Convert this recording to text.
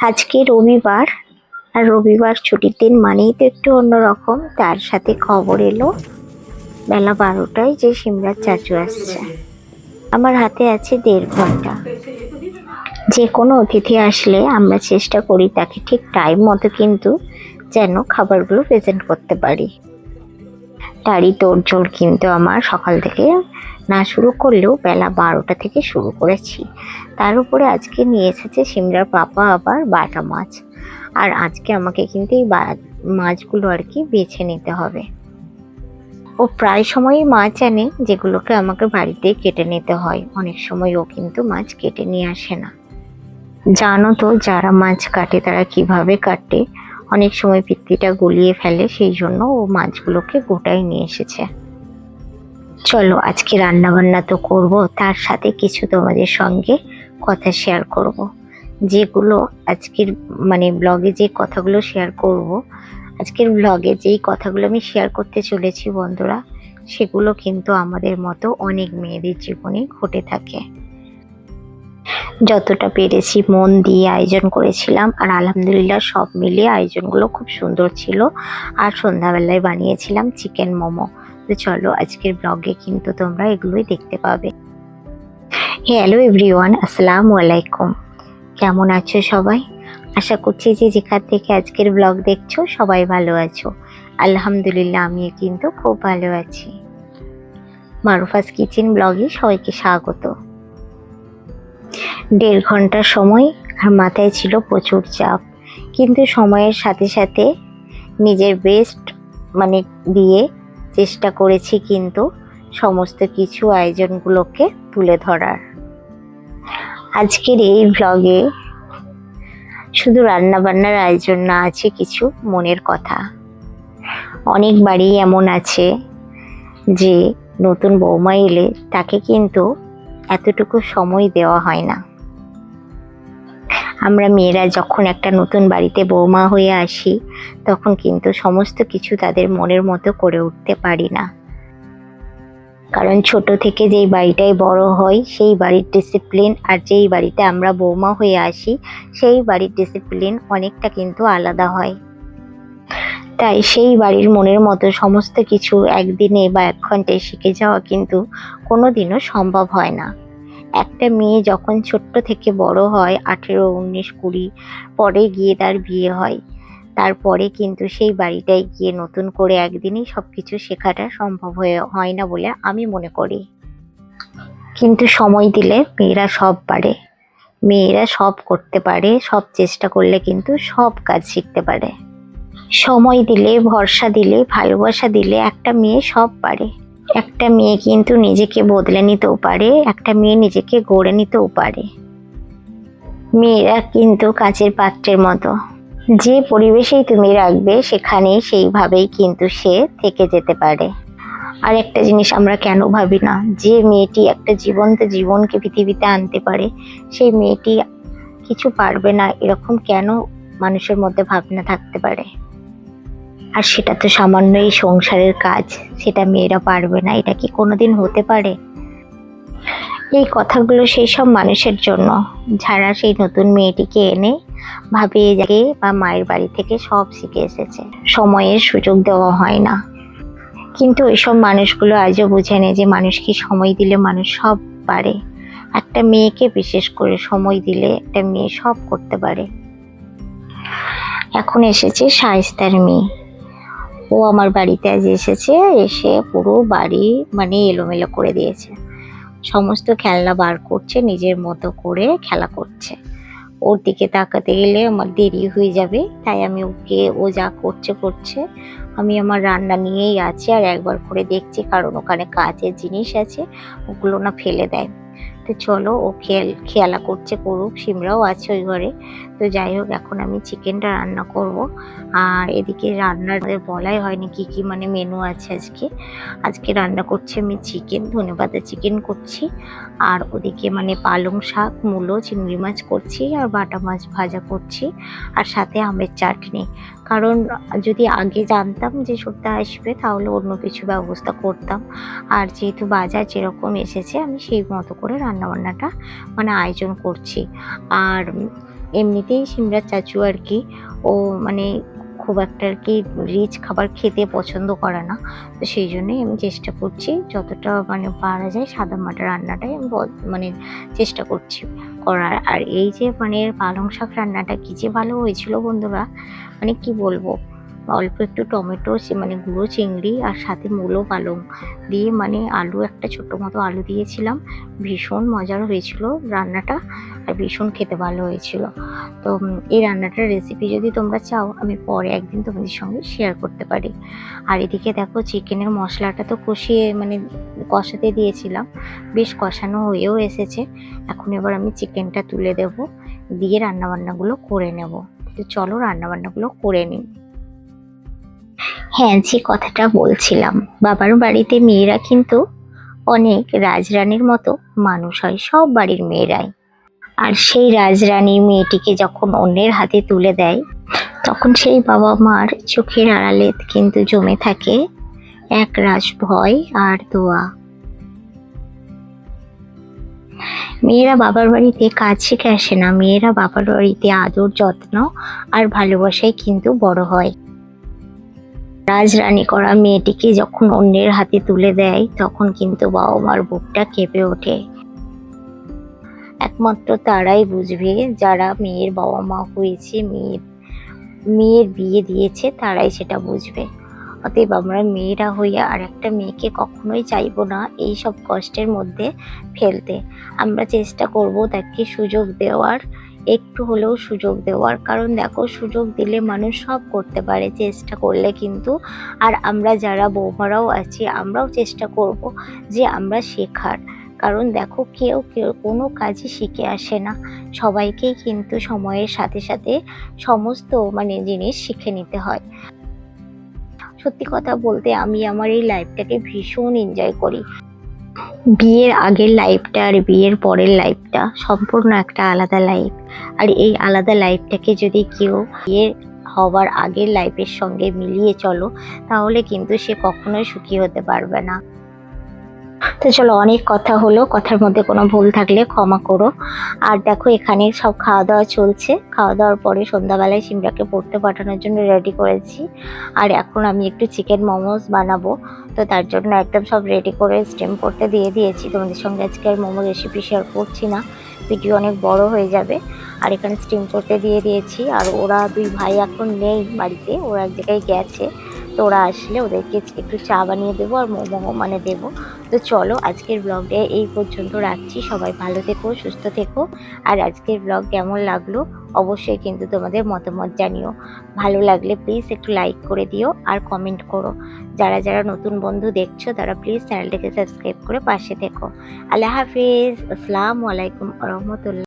আজকে রবিবার, আর রবিবার ছুটির দিন মানেই তো একটু অন্যরকম। তার সাথে খবর এলো, বেলা বারোটায় যে সিমরার চাচু আসছে। আমার হাতে আছে দেড় ঘণ্টা। যে কোনো অতিথি আসলে আমরা চেষ্টা করি তাকে ঠিক টাইম মতো কিন্তু যেন খাবারগুলো প্রেজেন্ট করতে পারি। তারই তোড়জোড় কিন্তু আমার সকাল থেকে না শুরু করলেও বেলা বারোটা থেকে শুরু করেছি। তার উপরে আজকে নিয়ে এসেছে সিমরার পাপা আবার বাটা মাছ। আর আজকে আমাকে কিন্তু এই মাছগুলো আর কি বেছে নিতে হবে। ও প্রায় সময়ই মাছ আনে, যেগুলোকে আমাকে বাড়িতেই কেটে নিতে হয়। অনেক সময় ও কিন্তু মাছ কেটে নিয়ে আসে না। জানো তো যারা মাছ কাটে তারা কীভাবে কাটে? অনেক সময় পিত্তিটা গলিয়ে ফেলে, সেই জন্য ও মাছগুলোকে গোটাই নিয়ে এসেছে। চলো, আজকে রান্না বান্না তো করব, তার সাথে কিছু তোমাদের সঙ্গে কথা শেয়ার করব। যেগুলো আজকের মানে ব্লগে যে কথাগুলো শেয়ার করব, আজকের ব্লগে যেই কথাগুলো আমি শেয়ার করতে চলেছি বন্ধুরা, সেগুলো কিন্তু আমাদের মতো অনেক মেয়েদের জীবনে ঘটে থাকে। যতটা পেরেছি মন দিয়ে আয়োজন করেছিলাম আর আলহামদুলিল্লাহ সব মিলিয়ে আয়োজনগুলো খুব সুন্দর ছিল। আর সন্ধ্যাবেলায় বানিয়েছিলাম চিকেন মোমো। তো চলো আজকের ব্লগে কিন্তু তোমরা এগুলোই দেখতে পাবে। হ্যালো এভরিওয়ান আসসালামু আলাইকুম। কেমন আছো সবাই? আশা করছি যে যেখান থেকে আজকের ব্লগ দেখছ সবাই ভালো আছো। আলহামদুলিল্লাহ আমিও কিন্তু খুব ভালো আছি। মারুফাস কিচেন ব্লগে সবাইকে স্বাগত। দেড় ঘণ্টা সময় আর মাথায় ছিল প্রচুর চাপ। কিন্তু সময়ের সাথে সাথে নিজের বেস্ট মানে দিয়ে চেষ্টা করেছি কিন্তু সমস্ত কিছু আয়োজনগুলোকে তুলে ধরার। আজকের এই ব্লগে শুধু রান্নাবান্নার আয়োজন না, আছে কিছু মনের কথা। অনেক বাড়ি এমন আছে যে নতুন বৌমা এলে তাকে কিন্তু এতটুকু সময় দেওয়া হয় না। আমরা মেয়েরা যখন একটা নতুন বাড়িতে বৌমা হয়ে আসি, তখন কিন্তু সমস্ত কিছু তাদের মনের মতো করে উঠতে পারি না। কারণ ছোট থেকে যেই বাড়িটায় বড় হয়, সেই বাড়ির ডিসিপ্লিন আর যেই বাড়িতে আমরা বৌমা হয়ে আসি, সেই বাড়ির ডিসিপ্লিন অনেকটা কিন্তু আলাদা হয়। তাই সেই বাড়ির মনের মতো সমস্ত কিছু একদিনে বা এক ঘন্টায় শিখে যাওয়া কিন্তু কোনোদিনও সম্ভব হয় না। একটা মেয়ে যখন ছোট্ট থেকে বড় হয়, আঠেরো, উনিশ, কুড়ি, পরে গিয়ে তার বিয়ে হয়। তারপরে কিন্তু সেই বাড়িটায় গিয়ে নতুন করে একদিনই সব কিছু শেখাটা সম্ভব হয়ে, হয় না বলে আমি মনে করি। কিন্তু সময় দিলে মেয়েরা সব পারে। মেয়েরা সব করতে পারে, সব চেষ্টা করলে কিন্তু সব কাজ শিখতে পারে। সময় দিলে, ভরসা দিলে, ভালোবাসা দিলে একটা মেয়ে সব পারে। একটা মেয়ে কিন্তু নিজেকে বদলে নিতেও পারে, একটা মেয়ে নিজেকে গড়ে নিতেও পারে। মেয়েরা কিন্তু কাচের পাত্রের মতো। যে পরিবেশেই তুমি রাখবে, সেখানেই সেইভাবেই কিন্তু সে থেকে যেতে পারে। আর একটা জিনিস আমরা কেন ভাবি না, যে মেয়েটি একটা জীবন্ত জীবনকে পৃথিবীতে আনতে পারে, সেই মেয়েটি কিছু পারবে না, এরকম কেন মানুষের মধ্যে ভাবনা থাকতে পারে? আর সেটা তো সামান্যই সংসারের কাজ, সেটা মেয়েরা পারবে না, এটা কি কোনোদিন হতে পারে? এই কথাগুলো সেই সব মানুষের জন্য। যারা সেই নতুন মেয়েটিকে এনে ভাবে যাকে বা মায়ের বাড়ি থেকে সব শিখে এসেছে, সময়ের সুযোগ দেওয়া হয় না। কিন্তু ওইসব মানুষগুলো আজও বুঝে নেই যে মানুষকে সময় দিলে মানুষ সব পারে। একটা মেয়েকে বিশেষ করে সময় দিলে একটা মেয়ে সব করতে পারে। এখন এসেছে শায়স্তার মেয়ে। ও আমার বাড়িতে আজ এসেছে, এসে পুরো বাড়ি মানে এলোমেলো করে দিয়েছে। সমস্ত খেলনা বার করছে, নিজের মতো করে খেলা করছে। ওর দিকে তাকাতে গেলে আমার দেরি হয়ে যাবে, তাই আমি ওকে, ও যা করছে করছে। আমি আমার রান্না নিয়েই আছি আর একবার করে দেখছি, কারণ ওখানে কাজের জিনিস আছে, ওগুলো না ফেলে দেয়। তো চলো, ও খেয়াল, খেয়ালা করছে করুক সিমরাও আছে ওই ঘরে। তো যাই হোক, এখন আমি চিকেনটা রান্না করব। আর এদিকে রান্নার বলাই হয়নি কি কি মানে মেনু আছে আজকে। আজকে রান্না করছি আমি চিকেন ধনে ধনেপাতা চিকেন করছি। আর ওদিকে মানে পালং শাক, মূলো, চিংড়ি মাছ করছি, আর বাটা মাছ ভাজা করছি। আর সাথে আমের চাটনি। কারণ যদি আগে জানতাম যে সত্যি আসবে, তাহলে অন্য কিছু ব্যবস্থা করতাম। আর যেহেতু বাজার যেরকম এসেছে, আমি সেই মতো করে রান্নাবান্নাটা মানে আয়োজন করছি। আর এমনিতেই সিমরার চাচু আর কি, ও মানে খুব একটা আর কি রিচ খাবার খেতে পছন্দ করে না। তো সেই জন্যই আমি চেষ্টা করছি, যতটা মানে পারা যায় সাদা মাটা রান্নাটাই আমি মানে চেষ্টা করছি করার। আর এই যে মানে পালং শাক রান্নাটা কী যে ভালো হয়েছিল বন্ধুরা মানে কি বলব? অল্প একটু টমেটো মানে গুঁড়ো, চিংড়ি আর সাথে মূলো, পালং দিয়ে মানে আলু, একটা ছোট মতো আলু দিয়েছিলাম। ভীষণ মজার হয়েছিল রান্নাটা আর ভীষণ খেতে ভালো হয়েছিল। তো এই রান্নাটার রেসিপি যদি তোমরা চাও, আমি পরে একদিন তোমাদের সঙ্গে শেয়ার করতে পারি। আর এদিকে দেখো চিকেনের মশলাটা তো কষিয়ে মানে কষাতে দিয়েছিলাম। বেশ কষানো হয়েও এসেছে। এখন এবার আমি চিকেনটা তুলে দেব, দিয়ে রান্নাবান্নাগুলো করে নেব। তো চলো রান্নাবান্নাগুলো করে নিই। হ্যাঁ যে কথাটা বলছিলাম, বাবার বাড়িতে মেয়েরা কিন্তু অনেক রাজরানীর মতো মানুষ হয়, সব বাড়ির মেয়েরাই। আর সেই রাজরানী মেয়েটিকে যখন অন্যের হাতে তুলে দেয়, তখন সেই বাবা মার চোখের আড়ালে কিন্তু জমে থাকে এক রাস ভয় আর দোয়া। মেয়েরা বাবার বাড়িতে কাজ শিখে আসে না, মেয়েরা বাবার বাড়িতে আদর, যত্ন আর ভালোবাসায় কিন্তু বড় হয়। রাজরানী করা মেয়েটিকে যখন অন্যের হাতে তুলে দেয়, তখন কিন্তু বাবা মার বুকটা কেঁপে ওঠে। একমাত্র তারাই বুঝবে যারা মেয়ের বাবা মা হয়েছে, মেয়ের মেয়ের বিয়ে দিয়েছে, তারাই সেটা বুঝবে। অতএব আমরা মেয়েরা হয়ে আর একটা মেয়েকে কখনোই চাইব না এই সব কষ্টের মধ্যে ফেলতে। আমরা চেষ্টা করব তাকে সুযোগ দেওয়ার একটু হলেও সুযোগ দেওয়ার। কারণ দেখো, সুযোগ দিলে মানুষ সব করতে পারে, চেষ্টা করলে কিন্তু। আর আমরা যারা বৌমারাও আছি, আমরাও চেষ্টা করব যে আমরা শেখার। কারণ দেখো, কেউ কেউ কোনো কাজই শিখে আসে না। সবাইকেই কিন্তু সময়ের সাথে সাথে সমস্ত মানে জিনিস শিখে নিতে হয়। সত্যি কথা বলতে আমি আমার এই লাইফটাকে ভীষণ এনজয় করি। বিয়ের আগের লাইফটা আর বিয়ের পরের লাইফটা সম্পূর্ণ একটা আলাদা লাইফ আর এই আলাদা লাইফটাকে যদি কেউ বিয়ের হওয়ার আগের লাইফের সঙ্গে মিলিয়ে চলো, তাহলে কিন্তু সে কখনোই সুখী হতে পারবে না। তো চলো, অনেক কথা হলো, কথার মধ্যে কোনো ভুল থাকলে ক্ষমা করো। আর দেখো, এখানে সব খাওয়া দাওয়া চলছে। খাওয়া দাওয়ার পরে সন্ধ্যাবেলায় সিমরাকে পড়তে পাঠানোর জন্য রেডি করেছি। আর এখন আমি একটু চিকেন মোমোস বানাবো। তো তার জন্য একদম সব রেডি করে স্টেম করতে দিয়ে দিয়েছি। তোমাদের সঙ্গে আজকে আর মোমো রেসিপি শেয়ার করছি না। ভিডিও অনেক বড় হয়ে যাবে। আর এখানে স্টিম করতে দিয়ে দিয়েছি। আর ওরা দুই ভাই এখন নেই বাড়িতে, ওরা এক জায়গায় গেছে। তো ওরা আসলে ওদেরকে একটু চা বানিয়ে দেবো আর মোমো মানে দেবো। তো চলো আজকের ব্লগটা এই পর্যন্ত রাখছি। সবাই ভালো থেকো, সুস্থ থেকো। আর আজকের ব্লগ কেমন লাগল অবশ্যই কিন্তু তোমাদের মতামত জানিও। ভালো লাগলে প্লিজ একটু লাইক করে দিও আর কমেন্ট করো। যারা যারা নতুন বন্ধু দেখছ, তারা প্লিজ চ্যানেলটাকে সাবস্ক্রাইব করে পাশে থেকো। আল্লাহ হাফিজ। আসসালামু আলাইকুম রহমতুল্লাহ।